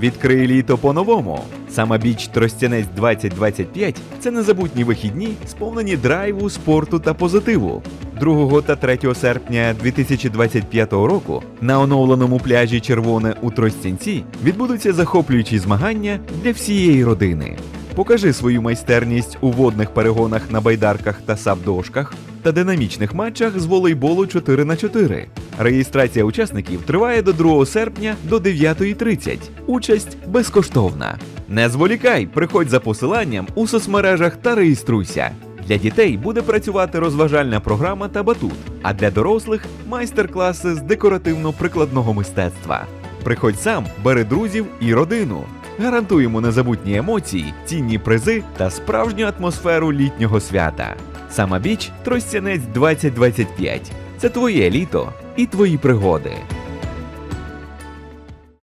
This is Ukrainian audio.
Відкрий літо по-новому. Сама біч Тростянець 2025 це незабутні вихідні, сповнені драйву, спорту та позитиву. 2 та 3 серпня 2025 року на оновленому пляжі Червоне у Тростянці відбудуться захоплюючі змагання для всієї родини. Покажи свою майстерність у водних перегонах на байдарках та сабдошках та динамічних матчах з волейболу 4 на 4 Реєстрація учасників триває до 2 серпня до 9.30. Участь безкоштовна. Не зволікай, приходь за посиланням у соцмережах та реєструйся. Для дітей буде працювати розважальна програма та батут, а для дорослих майстер-класи з декоративно-прикладного мистецтва. Приходь сам, бери друзів і родину. Гарантуємо незабутні емоції, цінні призи та справжню атмосферу літнього свята. Сама біч Тростянець 2025. Це твоє літо і твої пригоди.